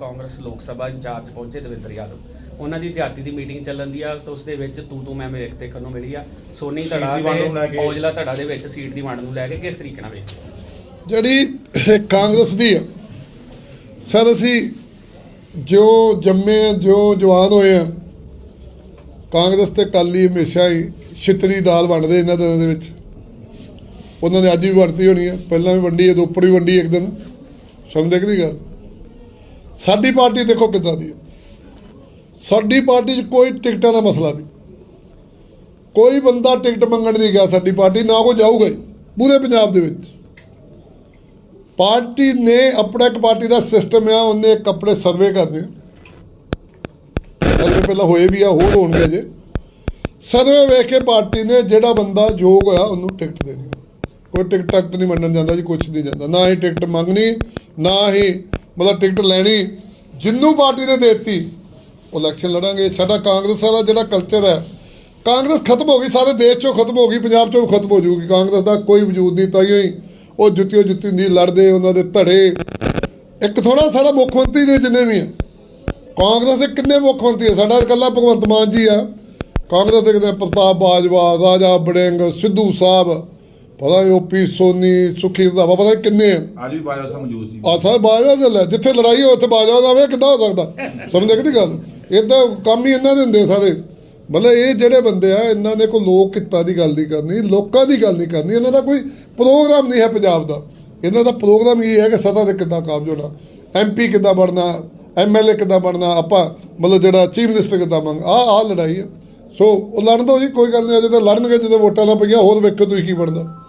ਕਾਂਗਰਸ ਲੋਕ ਸਭਾ ਇੰਚਾਰਜ ਪਹੁੰਚੇ ਦਵਿੰਦਰ ਯਾਦਵ। ਉਹਨਾਂ ਦੀ ਦਿਹਾਤੀ ਦੀ ਮੀਟਿੰਗ ਚੱਲਣ ਦੀ ਆ ਉਸ ਦੇ ਵਿੱਚ ਤੂੰ ਤੂੰ ਮੈਂ ਮੇਰੇ ਦੇਖਣ ਨੂੰ ਮਿਲੀ ਆ। ਸੋਨੀ ਧੜਾ ਤੇ। ਔਜਲਾ ਧੜਾ ਦੇ ਵਿੱਚ ਸੀਟ ਦੀ ਵੰਡ ਨੂੰ ਲੈ ਕੇ ਕਿਸ ਤਰੀਕੇ ਨਾਲ ਵੇਖ ਜਿਹੜੀ ਕਾਂਗਰਸ ਦੀ ਆ ਸਰ ਅਸੀਂ ਜੋ ਜੰਮੇ ਜੋ ਜਵਾਨ ਹੋਏ ਆ ਕਾਂਗਰਸ ਤੇ ਕਾਲੀ ਹਮੇਸ਼ਾ ਹੀ ਛਿੱਤਰੀ ਦਾਲ ਵੰਡਦੇ ਇਹਨਾਂ ਦਿਨਾਂ ਦੇ ਵਿੱਚ। ਉਹਨਾਂ ਨੇ ਅੱਜ ਵੀ ਵਰਤੀ ਹੋਣੀ ਆ ਪਹਿਲਾਂ ਵੀ ਵੰਡੀ ਹੈ ਤੇ ਉੱਪਰ ਵੀ ਵੰਡੀ ਇੱਕ ਦਿਨ। ਸਮਝਦੇ ਕਿ ਨਹੀਂ ਗੱਲ? ਸਾਡੀ ਪਾਰਟੀ ਦੇਖੋ ਕਿੱਦਾਂ ਦੀ ਹੈ। ਸਾਡੀ ਪਾਰਟੀ 'ਚ ਕੋਈ ਟਿਕਟਾਂ ਦਾ ਮਸਲਾ ਨਹੀਂ। ਕੋਈ ਬੰਦਾ ਟਿਕਟ ਮੰਗਣ ਨਹੀਂ ਗਿਆ ਸਾਡੀ ਪਾਰਟੀ, ਨਾ ਕੋਈ ਜਾਊਗਾ ਹੀ, ਪੂਰੇ ਪੰਜਾਬ ਦੇ ਵਿੱਚ। ਪਾਰਟੀ ਨੇ ਆਪਣਾ ਇੱਕ ਪਾਰਟੀ ਦਾ ਸਿਸਟਮ ਆ, ਉਹਨੇ ਇੱਕ ਆਪਣੇ ਸਰਵੇ ਕਰਨੇ ਸਰਵੇ ਪਹਿਲਾਂ ਹੋਏ ਵੀ ਆ, ਹੋਰ ਹੋਣਗੇ ਜੇ। ਸਰਵੇ ਵੇਖ ਕੇ ਪਾਰਟੀ ਨੇ ਜਿਹੜਾ ਬੰਦਾ ਯੋਗ ਹੋਇਆ, ਉਹਨੂੰ ਟਿਕਟ ਦੇਣੀ। ਕੋਈ ਟਿਕਟ ਟੱਕ ਨਹੀਂ ਮੰਨਣ ਜਾਂਦਾ ਜੀ, ਕੁਛ ਨਹੀਂ ਜਾਂਦਾ। ਨਾ ਹੀ ਟਿਕਟ ਮੰਗਣੀ, ਨਾ ਹੀ ਮਤਲਬ ਟਿਕਟ ਲੈਣੀ, ਜਿੰਨੂੰ ਪਾਰਟੀ ਨੇ ਦਿੱਤੀ, ਉਹ ਇਲੈਕਸ਼ਨ ਲੜਾਂਗੇ। ਸਾਡਾ ਕਾਂਗਰਸ ਦਾ ਜਿਹੜਾ ਕਲਚਰ ਹੈ, ਕਾਂਗਰਸ ਖਤਮ ਹੋ ਗਈ, ਸਾਰੇ ਦੇਸ਼ ਚੋਂ ਖਤਮ ਹੋ ਗਈ, ਪੰਜਾਬ ਚੋਂ ਵੀ ਖਤਮ ਹੋ ਜੂਗੀ। ਕਾਂਗਰਸ ਦਾ ਕੋਈ ਵਜੂਦ ਨਹੀਂ ਤਾਂ ਹੀ ਉਹ ਜੁੱਤੀਓ ਜੁੱਤੀ ਨਹੀਂ ਲੜਦੇ, ਉਹਨਾਂ ਦੇ ਧੜੇ। ਇੱਕ ਥੋੜਾ ਸਾਰਾ ਮੁੱਖ ਮੰਤਰੀ ਨੇ ਜਿੰਨੇ ਵੀ ਆ, ਕਾਂਗਰਸ ਦੇ ਕਿੰਨੇ ਮੁੱਖ ਮੰਤਰੀ ਆ? ਸਾਡਾ ਇਕੱਲਾ ਭਗਵੰਤ ਮਾਨ ਜੀ ਆ। ਕਾਂਗਰਸ ਦੇ ਕਿਤੇ ਪ੍ਰਤਾਪ ਬਾਜਵਾ, ਰਾਜਾ ਬੜਿੰਗ, ਸਿੱਧੂ ਸਾਹਿਬ ਪਤਾ ਓਪੀ ਸੋਨੀ ਸੁਖੀ ਦਾ ਪਤਾ ਕਿੰਨੇ? ਆ ਅੱਜ ਵੀ ਬਾਜਵਾ ਸਾਹਿਬ ਮੌਜੂਦ ਸੀ। ਆ ਸਾਰੇ ਬਾਜਵਾ ਹੈ। ਜਿੱਥੇ ਲੜਾਈ ਹੋ ਉੱਥੇ ਬਾਜਵਾ ਦਾ ਵੇ ਕਿੱਦਾਂ ਹੋ ਸਕਦਾ? ਸਮਝਦੇ ਕਿ ਨਹੀਂ ਗੱਲ? ਇਦਾਂ ਕੰਮ ਹੀ ਇਹਨਾਂ ਦੇ ਹੁੰਦੇ ਸਾਰੇ। ਮਤਲਬ ਇਹ ਜਿਹੜੇ ਬੰਦੇ ਆ ਇਹਨਾਂ ਨੇ ਕੋਈ ਲੋਕ ਕਿੱਤਾ ਦੀ ਗੱਲ ਨਹੀਂ ਕਰਨੀ ਲੋਕਾਂ ਦੀ ਗੱਲ ਨਹੀਂ ਕਰਨੀ ਇਹਨਾਂ ਦਾ ਕੋਈ ਪ੍ਰੋਗਰਾਮ ਨਹੀਂ ਹੈ ਪੰਜਾਬ ਦਾ। ਇਹਨਾਂ ਦਾ ਪ੍ਰੋਗਰਾਮ ਇਹ ਹੈ ਕਿ ਸਤਾ ਤੇ ਕਿੱਦਾਂ ਕਾਬਜ ਹੋਣਾ ਐਮਪੀ ਕਿੱਦਾਂ ਬਣਨਾ ਐਮਐਲਏ ਕਿੱਦਾਂ ਬਣਨਾ ਆਪਾਂ ਮਤਲਬ ਜਿਹੜਾ ਚੀਫ ਮਿਨਿਸਟਰ ਕਿੱਦਾਂ ਮੰਗ ਆ ਆ ਲੜਾਈ ਹੈ। ਸੋ ਉਹ ਲੜਨ ਦੋ ਜੀ ਕੋਈ ਗੱਲ ਨਹੀਂ ਅਜੇ ਤਾਂ ਲੜਨਗੇ ਜਦੋਂ ਵੋਟਾਂ ਦਾ ਪਈਆਂ ਹੋਰ ਵੇਖੋ ਤੁਸੀਂ ਕੀ ਬਣਦਾ।